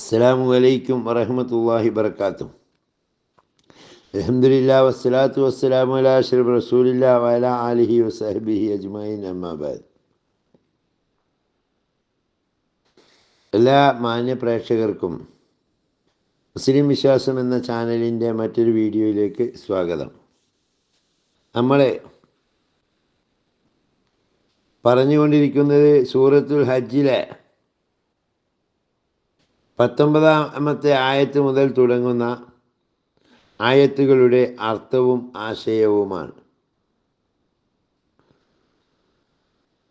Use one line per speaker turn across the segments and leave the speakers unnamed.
അസ്സാം അലൈക്കും വറഹമത്തല്ലാഹി വർക്കാത്തു അലഹമില്ല വസ്സലാത്തു വസ്സലാമു അലാ അഷ്റഫ് റസൂലില്ല വല ആലിഹി വസഹബിഹി അജ്മൈൻ അമ്മാബാദ് എല്ലാ മാന്യ പ്രേക്ഷകർക്കും മുസ്ലിം വിശ്വാസം എന്ന ചാനലിന്റെ മറ്റൊരു വീഡിയോയിലേക്ക് സ്വാഗതം. നമ്മളെ പറഞ്ഞുകൊണ്ടിരിക്കുന്നത് സൂറത്തുൽ ഹജ്ജിലെ പത്തൊമ്പതാമത്തെ ആയത്ത് മുതൽ തുടങ്ങുന്ന ആയത്തുകളുടെ അർത്ഥവും ആശയവുമാണ്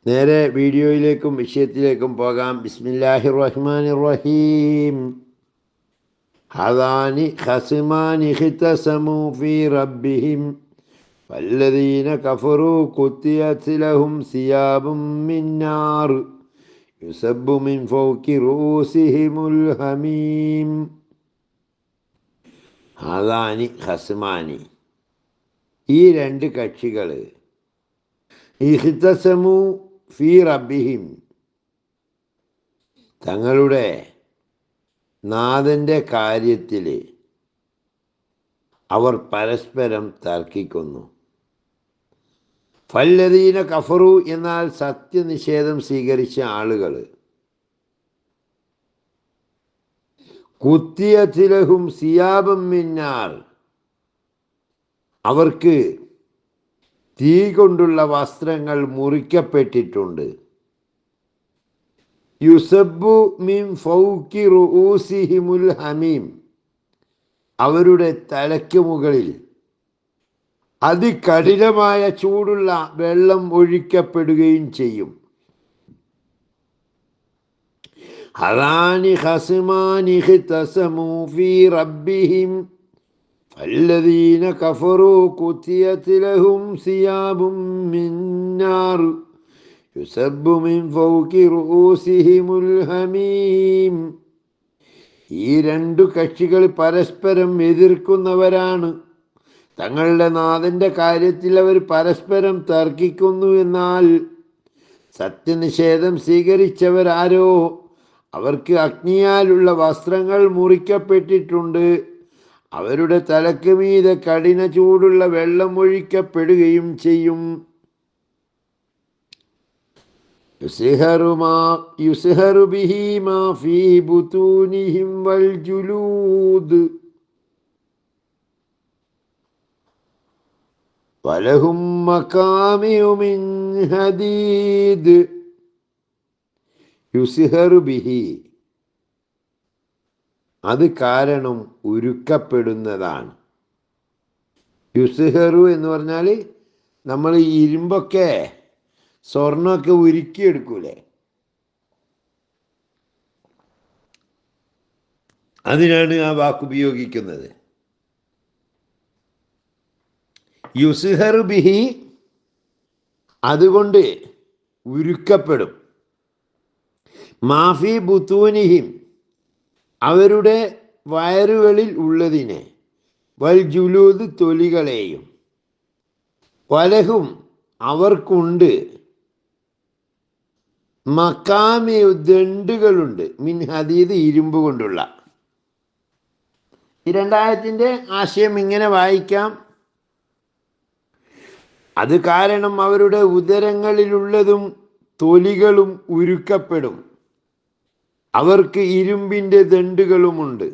നേരെ വീഡിയോയിലേക്കും വിഷയത്തിലേക്കും പോകാം ബിസ്മില്ലാഹിർ റഹ്മാനിർ റഹീം ഹദാനി ഖസിമാനി ഖിതസമു ഫീ റബ്ബിഹിം فالذين كفروا قطعت لهم ثياب من نار يسب من فوق رؤوسهم الحميم ഹദാനി ഹസ്മാനി ഈ രണ്ട് കക്ഷികൾ ഇഹ്തസമു ഫി റബ്ബിഹിം തങ്ങളുടെ നാഥൻ്റെ കാര്യത്തിൽ അവർ പരസ്പരം തർക്കിക്കുന്നു ഫല്ലദീന കഫറു എന്നാൽ സത്യനിഷേധം സ്വീകരിച്ച ആളുകൾ. കുത്തിയത്തിലഹും സിയാബം മിന്നാർ. അവർക്ക് തീ കൊണ്ടുള്ള വസ്ത്രങ്ങൾ മുറിക്കപ്പെട്ടിട്ടുണ്ട്. യുസബു മിൻ ഫൗക്കി റുഊസിഹിമുൽ ഹമീം. അവരുടെ തലയ്ക്ക് മുകളിൽ അതികഠിനമായ ചൂടുള്ള വെള്ളം ഒഴിക്കപ്പെടുകയും ചെയ്യും. കഫറു മിൻ ഫൗകി ഈ രണ്ടു കക്ഷികൾ പരസ്പരം എതിർക്കുന്നവരാണ്. തങ്ങളുടെ നാഥന്റെ കാര്യത്തിൽ അവർ പരസ്പരം തർക്കിക്കുന്നു എന്നാൽ സത്യനിഷേധം സ്വീകരിച്ചവരാരോ? അവർക്ക് അഗ്നിയാലുള്ള വസ്ത്രങ്ങൾ മുറിക്കപ്പെട്ടിട്ടുണ്ട്. അവരുടെ തലക്ക് മീതെ കഠിന ചൂടുള്ള വെള്ളം ഒഴിക്കപ്പെടുകയും ചെയ്യും. യുസിഹറു ബിഹി മാ ഫീ ബുതൂനിഹിം വൽ ജുലൂദ്. വലഹും മക്കാമിയു മിൻ ഹദീദ്. യുസിഹറു ബിഹി. അത് കാരണം ഉരുക്കപ്പെടുന്നതാണ്. യുസിഹറു എന്ന് പറഞ്ഞാൽ നമ്മൾ ഇരുമ്പൊക്കെ സ്വർണമൊക്കെ ഉരുക്കിയെടുക്കൂലേ? അതിനാണ് ആ വാക്ക് ഉപയോഗിക്കുന്നത്. യുസിഹർ ബിഹി അതുകൊണ്ട് ഉരുക്കപ്പെടും. മാഫി ബുത്തൂനിഹിം അവരുടെ വയറുകളിൽ ഉള്ളതിനെ വൽ ജുലൂദ് തൊലികളെയും. വലഹും അവർക്കുണ്ട്. മക്കാമി ദണ്ടുകളുണ്ട് മിൻ ഹദീദ് ഇരുമ്പ് കൊണ്ടുള്ള. ഈ രണ്ടായിരത്തിന്റെ ആശയം ഇങ്ങനെ വായിക്കാം. അത് കാരണം അവരുടെ ഉദരങ്ങളിലുള്ളതും തൊലികളും ഉരുക്കപ്പെടും. അവർക്ക് ഇരുമ്പിന്റെ ദണ്ടുകളുമുണ്ട്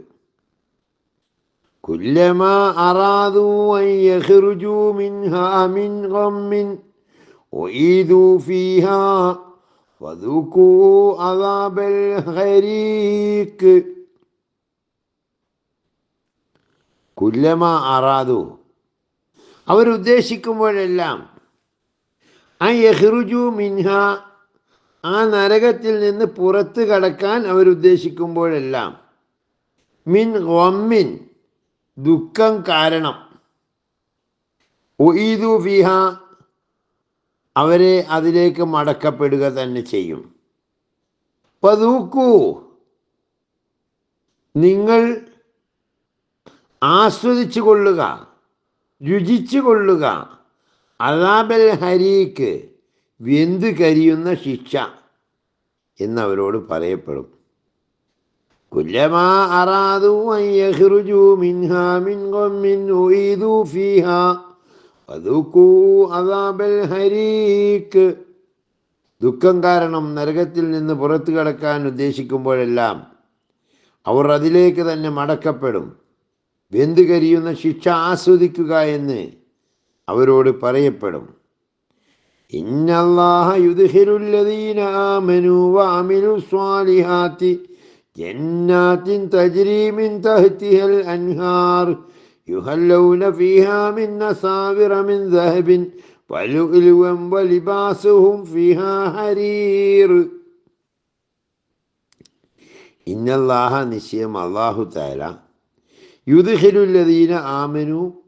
കുല്ലമ അറാദു കുല്ലമ അറാദു അവരുദ്ദേശിക്കുമ്പോഴെല്ലാം ആ യഹ്റുജു മിൻഹ ആ നരകത്തിൽ നിന്ന് പുറത്ത് കടക്കാൻ അവരുദ്ദേശിക്കുമ്പോഴെല്ലാം മിൻ ഒമ്മിൻ ദുഃഖം കാരണം ഒയ്തു ഫിഹ അവരെ അതിലേക്ക് മടക്കപ്പെടുക തന്നെ ചെയ്യും. പതൂക്കൂ നിങ്ങൾ ആസ്വദിച്ചു കൊള്ളുക രുചിച്ചു കൊള്ളുക അതാബൽ ഹരീക്ക് വെന്ത് കരിയുന്ന ശിക്ഷ എന്നവരോട് പറയപ്പെടും. കുല്ലമാ അറാദു അയ്യഹ്റുജു മിൻഹാ മിൻ ഗമ്മിൻ ഉഈദു ഫീഹാ അദാബൽ ഹരീക്ക്. ദുഃഖം കാരണം നരകത്തിൽ നിന്ന് പുറത്തു കടക്കാൻ ഉദ്ദേശിക്കുമ്പോഴെല്ലാം അവർ അതിലേക്ക് തന്നെ മടക്കപ്പെടും. വെന്ത് കരിയുന്ന ശിക്ഷ ആസ്വദിക്കുക എന്ന് അവരോട് പറയപ്പെടും. ഇന്നല്ലാഹ ഇന്നല്ലാഹ നിശ്ചയം അള്ളാഹു താല യുദ്ഹിലുല്ലദീന ആമനു.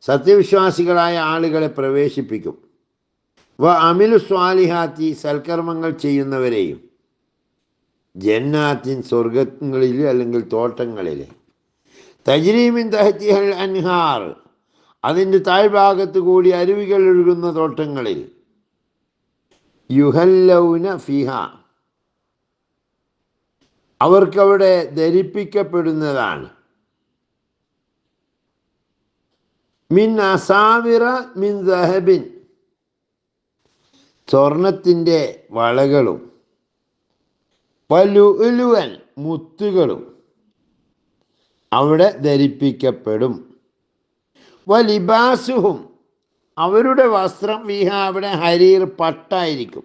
സത്യവിശ്വാസികളായ ആളുകളെ പ്രവേശിപ്പിക്കും. വ അമിലു സ്വാലിഹാത്തി സൽക്കർമ്മങ്ങൾ ചെയ്യുന്നവരെയും. ജന്നാത്തിൻ സ്വർഗങ്ങളിൽ അല്ലെങ്കിൽ തോട്ടങ്ങളിൽ തജ്രീമിൻ തഹത്തിഹൽ അൻഹാർ. അതിന്റെ താഴ്ഭാഗത്ത് കൂടി അരുവികൾ ഒഴുകുന്ന തോട്ടങ്ങളിൽ. യുഹല്ലൗന ഫിഹ. അവർക്കവിടെ ധരിപ്പിക്കപ്പെടുന്നതാണ്. മിൻ അസാവിറ മിൻ ദഹബിൻ. സ്വർണത്തിന്റെ വളകളും പലുലുവൻ മുത്തുകളും അവിടെ ധരിപ്പിക്കപ്പെടും. വലിബാസുഹും അവരുടെ വസ്ത്രം വിഹ അവിടെ ഹരീർ പട്ടായിരിക്കും.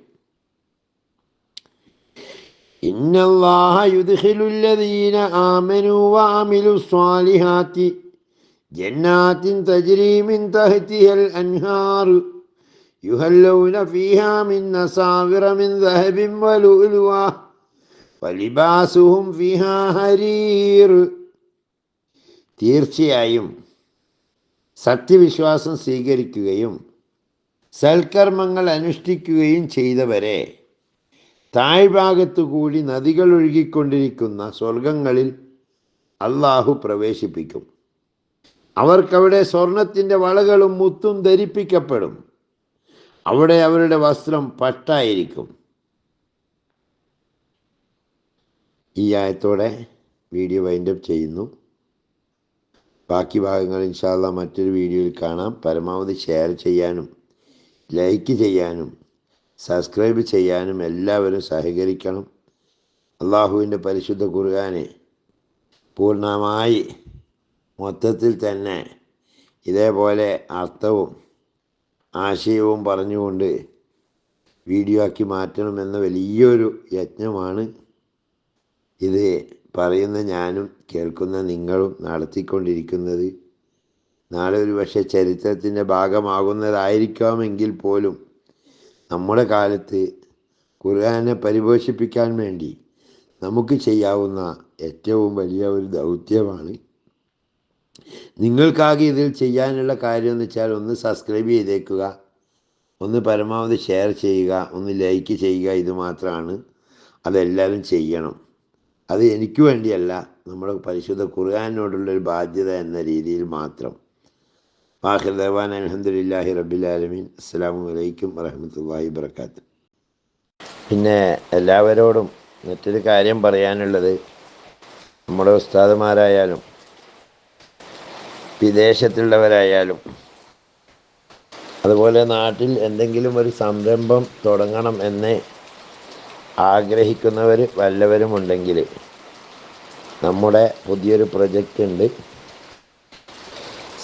ഇന്നല്ലാഹ യുദ്ഖിലുല്ലദീന ആമനു വാമിലു സ്വാലിഹാത്തി. ജന്നാത്തിൻ തജ്രി മിൻ തഹ്തിഹൽ അൻഹാർ യുഹല്ലൗന ഫീഹാ മിൻ അസാവിറ മിൻ ദഹബിൻ വലുലുവ വലിബാസുഹും ഫീഹാ ഹരീർ. തീർച്ചയായും സത്യവിശ്വാസം സ്വീകരിക്കുകയും സൽക്കർമ്മങ്ങൾ അനുഷ്ഠിക്കുകയും ചെയ്തവരെ താഴ്ഭാഗത്തു കൂടി നദികൾ ഒഴുകിക്കൊണ്ടിരിക്കുന്ന സ്വർഗങ്ങളിൽ അള്ളാഹു പ്രവേശിപ്പിക്കും. അവർക്കവിടെ സ്വർണത്തിന്റെ വളകളും മുത്തും ധരിപ്പിക്കപ്പെടും. അവിടെ അവരുടെ വസ്ത്രം പട്ടായിരിക്കും. ഈ ആയത്തോടെ വീഡിയോ വൈൻഡപ്പ് ചെയ്യുന്നു. ബാക്കി ഭാഗങ്ങൾ ഇൻഷാല്ല മറ്റൊരു വീഡിയോയിൽ കാണാം. പരമാവധി ഷെയർ ചെയ്യാനും ലൈക്ക് ചെയ്യാനും സബ്സ്ക്രൈബ് ചെയ്യാനും എല്ലാവരും സഹകരിക്കണം. അള്ളാഹുവിന്റെ പരിശുദ്ധ ഖുർആനെ പൂർണമായി മൊത്തത്തിൽ തന്നെ ഇതേപോലെ അർത്ഥവും ആശയവും പറഞ്ഞുകൊണ്ട് വീഡിയോ ആക്കി മാറ്റണമെന്ന വലിയൊരു യജ്ഞമാണ് ഇത് പറയുന്ന ഞാനും കേൾക്കുന്ന നിങ്ങളും നടത്തിക്കൊണ്ടിരിക്കുന്നത്. നാളെ ഒരു പക്ഷേ ചരിത്രത്തിന്റെ ഭാഗമാകുന്നതായിരിക്കാമെങ്കിൽ പോലും നമ്മുടെ കാലത്ത് ഖുർആനെ പരിപോഷിപ്പിക്കാൻ വേണ്ടി നമുക്ക് ചെയ്യാവുന്ന ഏറ്റവും വലിയ ഒരു ദൗത്യമാണ് നിങ്ങൾക്കാകെ ഇതിൽ ചെയ്യാനുള്ള കാര്യം എന്ന് വെച്ചാൽ ഒന്ന് സബ്സ്ക്രൈബ് ചെയ്തേക്കുക ഒന്ന് പരമാവധി ഷെയർ ചെയ്യുക ഒന്ന് ലൈക്ക് ചെയ്യുക ഇത് മാത്രമാണ്. അതെല്ലാവരും ചെയ്യണം. അത് എനിക്ക് വേണ്ടിയല്ല നമ്മുടെ പരിശുദ്ധ ഖുർആാനോടുള്ളൊരു ബാധ്യത എന്ന രീതിയിൽ മാത്രം. വാഹിർ ദേവാൻ അലഹമുല്ലാഹി റബ്ബിലാലമീൻ അസ്സാം വലൈക്കും വറഹമത്തല്ലാഹി വർക്കാത്ത് പിന്നെ എല്ലാവരോടും മറ്റൊരു കാര്യം പറയാനുള്ളത് നമ്മുടെ ഉസ്താദുമാരായാലും വിദേശത്തുള്ളവരായാലും. അതുപോലെ നാട്ടിൽ എന്തെങ്കിലും ഒരു സംരംഭം തുടങ്ങണം എന്ന് ആഗ്രഹിക്കുന്നവർ വല്ലവരുമുണ്ടെങ്കിൽ നമ്മുടെ പുതിയൊരു പ്രൊജക്റ്റ് ഉണ്ട്.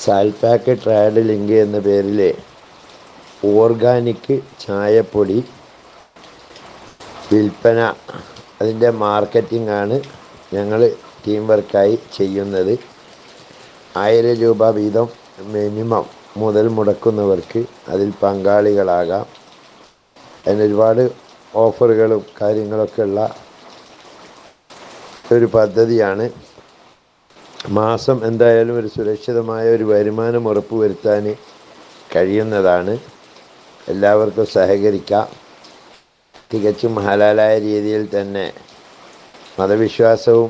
സാൽപാക്ക് ട്രയഡ് ലിങ്ക് എന്ന പേരിൽ ഓർഗാനിക് ചായപ്പൊടി വിൽപ്പന അതിന്റെ മാർക്കറ്റിംഗ് ആണ് ഞങ്ങൾ ടീം വർക്കായി ചെയ്യുന്നത്. ആയിരം രൂപ വീതം മിനിമം മുതൽ മുടക്കുന്നവർക്ക് അതിൽ പങ്കാളികളാകാം. അതിന് ഒരുപാട് ഓഫറുകളും കാര്യങ്ങളൊക്കെ ഉള്ള ഒരു പദ്ധതിയാണ്. മാസം എന്തായാലും ഒരു സുരക്ഷിതമായ ഒരു വരുമാനം ഉറപ്പ് ഉറപ്പുവരുത്താൻ കഴിയുന്നതാണ്. എല്ലാവർക്കും സഹകരിക്കാം. തികച്ചും ഹലാലായ രീതിയിൽ തന്നെ മതവിശ്വാസവും